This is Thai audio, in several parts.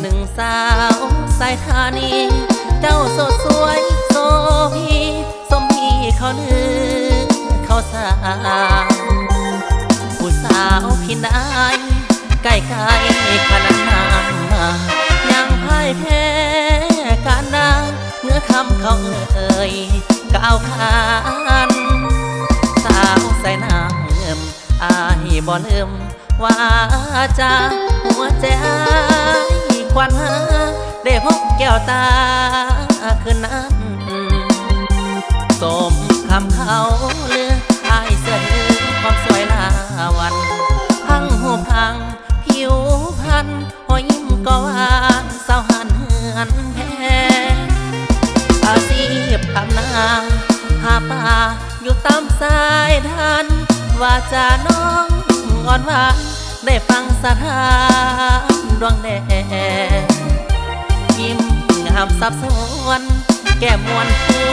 หนึ่งสาวสายธานี เจ้าสดสวยโซพีสมพีเขาลือเขาสาผู้สาวพี่นายใกล้ไกลขนาดน้ำมายังพ่ายแพ้การนาเนื้อคำเขาเอ่ยก้าวขานสาวใส่น้ำเงิมอายบ่ลืมว่าจะหัวใจ พบแก้วตาคืนนั้นสมคำเขาเลืออายเสือความสวยลาวัน พังหูพัง ผิวพันหอยยิ้มก็หวานสาวหันเหือนแพ้อาชีพทำนาหาป่าอยู่ตามสายทานว่าจะน้องอ่อนหวานได้ฟังสถาน สับสนแก้มวนผู้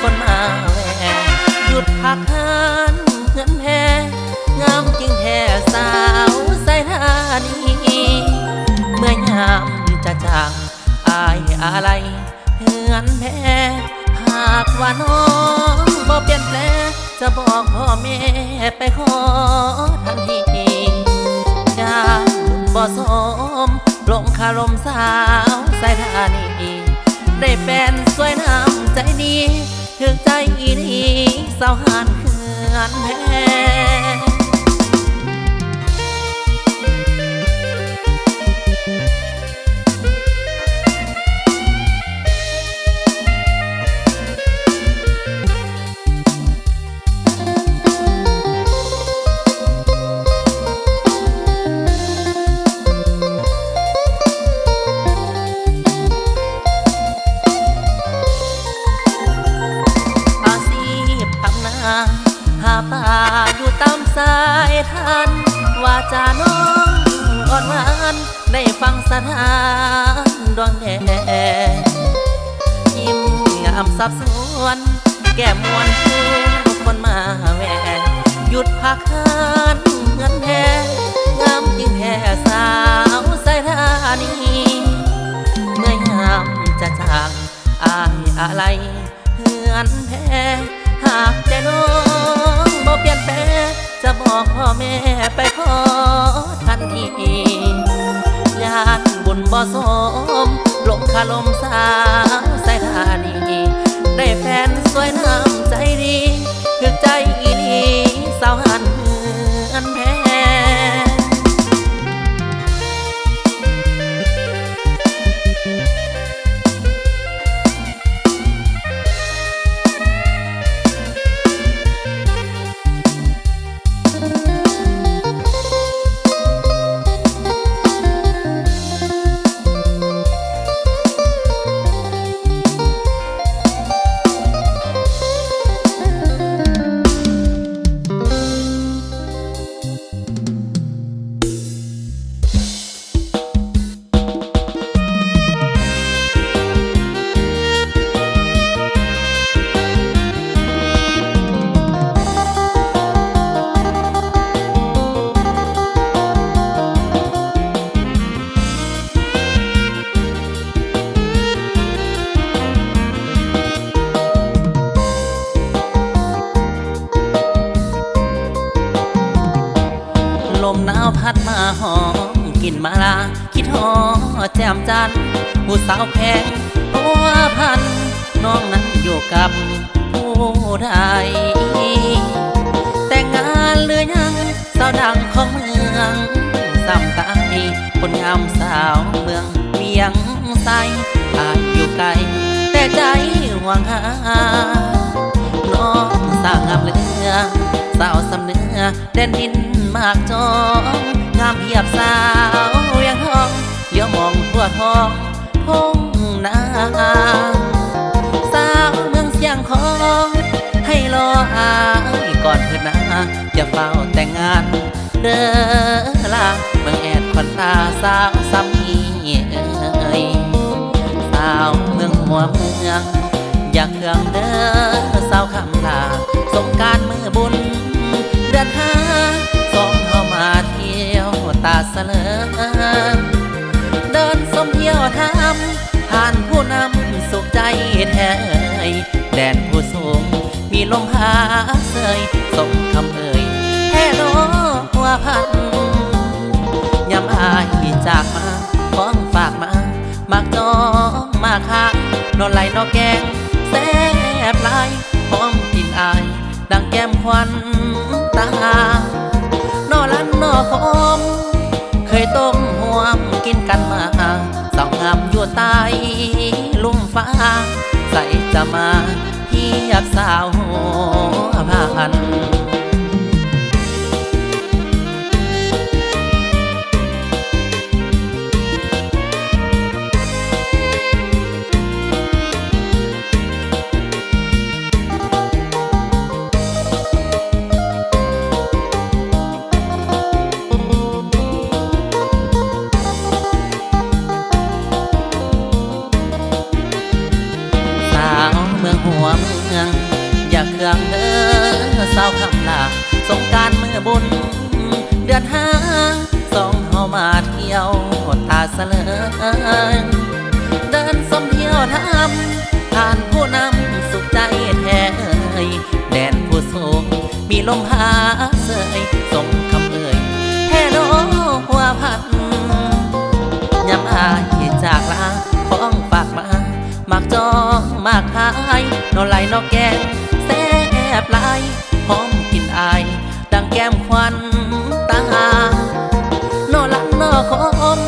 คนมาแวหยุดพักหันเงินแพงามจริงแท้สาวใส่ทานีเมื่อยามจะจากอายอะไรเฮือนแพ้หากว่าน้องบ่เปลี่ยนแปลงจะบอกพ่อแม่ไปขอทันทียามบุญบ่สมลงคารมสาวใส่ทานี ได้แฟนสวยน้ำใจดีถึงใจอีนีสาวหานเขื่อนแพ้ น้องอ่อนหวานได้ฟังสถานดวงแดงยิ้มงามสับสนแก้มมวนผู้คนมาแวะหยุดพักหันเงินแพ้งามจริงแท้สาวสายทานีเมื่อยามจะจากอายอะไรเฮือนแพ้หากใจน้อง บอกพ่อแม่ไปขอทันทีญาติบุญบ่สมลงคาลมสา มหนาวพัดมาหอมกลิ่นมาลา คิดหอแจ่มจันทร์ผู้สาวแพงหัวพัน น้องนั้นอยู่กับผู้ใดแต่งงานหรือยังสาวดังของเมืองสำตายคนงามสาวเมืองเวียงใสอาจอยู่ไกล แต่ใจหวังหาน้องสางงามเหลือสาวสำเนือแดนดิน มากจองงามเหียบสาวเวียงทองเลี้ยวมองทั่วทองทงนาสาวเมืองเสียงของ ให้รออายก่อนเถิดนะอย่าเฝ้าแต่งงาน เด้อลาเมืองแอดควันตาสาวสามีเอ้ยสาวเมืองหัวเมือง อยากเครื่องเด้อสาวคำลาสงการ ใจแท้แดนผู้สูงมีลมหาเสยสมคำเอ่ยแห่โลหัวพันยำอายจากมาของฝากมา มากจองมาค้างนอนไหลนอแกงแซ่บลายหอมกินอาย ดังแก้มควันตานอลันนอคอม เคยต้มหวมกินกันมา สาวงามอยู่ใต้ลุ่มฟ้า ใส่จะมาเทียบสาว มือง อย่าเครื่องเด้อสาวคำลาสงการเมื่อบุญเดือนห้าสองเฮามาเที่ยวตาเสลยเดินสมเที่ยวทำผ่านผู้นำสุขใจแท้แดนผู้สูงมีลมหายายนอไหลนอแกงแซ่บลายหอมกลินอาย ดังแก้มควันตานอลันนอคอม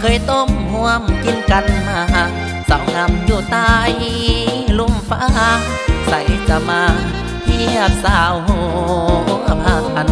เคยต้มห่วมกินกันมาสาวงามอยู่ใต้ลุ่มฟ้า ใส่จะมาเทียบสาวพัน